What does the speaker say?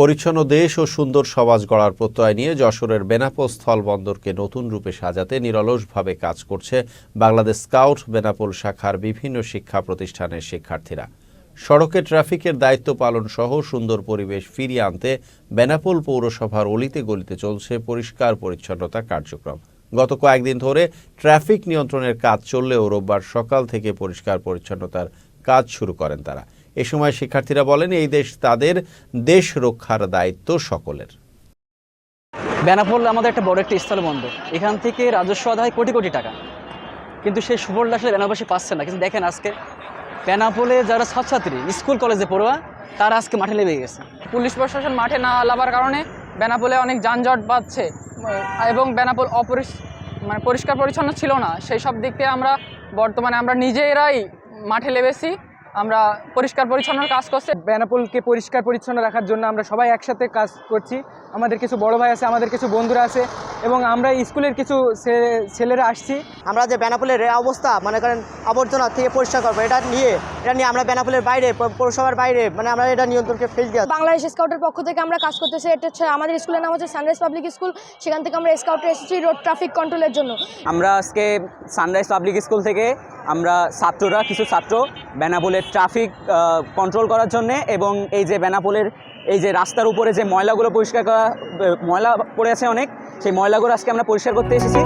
পরিচ্ছন্ন দেশ ও সুন্দর সমাজ গড়ার প্রত্যয় নিয়ে যশোরের বেনাপোল স্থলবন্দরকে নতুন রূপে সাজাতে নিরলসভাবে কাজ করছে বাংলাদেশ স্কাউট বেনাপোল শাখার বিভিন্ন শিক্ষা প্রতিষ্ঠানের শিক্ষার্থীরা। সড়কে ট্রাফিকের দায়িত্ব পালন সহ সুন্দর পরিবেশ ফিরিয়ে আনতে বেনাপোল পৌরসভার অলিতে গলিতে চলছে পরিষ্কার পরিচ্ছন্নতা কার্যক্রম। গত কয়েকদিন ধরে ট্রাফিক নিয়ন্ত্রণের কাজ চললেও রোববার সকাল থেকে পরিষ্কার পরিচ্ছন্নতার কাজ শুরু করেন তারা। এ সময় শিক্ষার্থীরা বলেন এই দেশ তাদের দেশ রক্ষার দায়িত্ব সকলের। বেনাপোল আমাদের একটা বড় একটা স্থলবন্দর। এখান থেকে রাজস্ব আদায় কোটি কোটি টাকা। কিন্তু সেই সুফলটা আসলে বেনাবাসী পাচ্ছে না। কিন্তু দেখেন আজকে বেনাপোলে যারা ছাত্রছাত্রী স্কুল কলেজে পড়ুয়া তারা আজকে মাঠে লেগে গেছে। পুলিশ প্রশাসন মাঠে না লাগার কারণে বেনাপোলে অনেক যানজট বাড়ছে এবং বেনাপোল অপরিস মানে পরিষ্কার পরিচ্ছন্ন ছিল না। সেই সব দিক থেকে আমরা বর্তমানে আমরা নিজেরাই মাঠে লেবেছি আমরা পরিষ্কার পরিচ্ছন্ন কাজ করছে। বেনাপুলকে পরিষ্কার পরিচ্ছন্ন রাখার জন্য আমরা সবাই একসাথে কাজ করছি। আমাদের কিছু বড় ভাই আছে, আমাদের কিছু বন্ধুরা আছে। এবং আমরা স্কুলের কিছু ছেলেরা আসছি। আমরা যে বেনাপোলের অবস্থা মনে করেন আবর্জনা থেকে পরিষ্কার করব এটা নিয়ে এটা নিয়ে আমরা বেনাপোলের বাইরে প- পৌরসভার বাইরে মানে আমরা এটা নিয়ন্ত্রণকে ফেল দিয়ে বাংলাদেশ স্কাউটের পক্ষ থেকে আমরা কাজ করতেছি এটা হচ্ছে আমাদের স্কুলের নাম হচ্ছে সানরাইজ পাবলিক স্কুল সেখান থেকে আমরা স্কাউটে এসেছি রোড ট্রাফিক কন্ট্রোলের জন্য। আমরা আজকে সানরাইজ পাবলিক স্কুল থেকে আমরা ছাত্ররা কিছু ছাত্র বেনাপোলের ট্রাফিক কন্ট্রোল করার জন্যে এবং এই যে বেনাপোলের এই যে রাস্তার উপরে যে ময়লাগুলো পরিষ্কার করা ময়লা পড়ে আছে অনেক সেই ময়লাগুলো আজকে আমরা পরিষ্কার করতে এসেছি।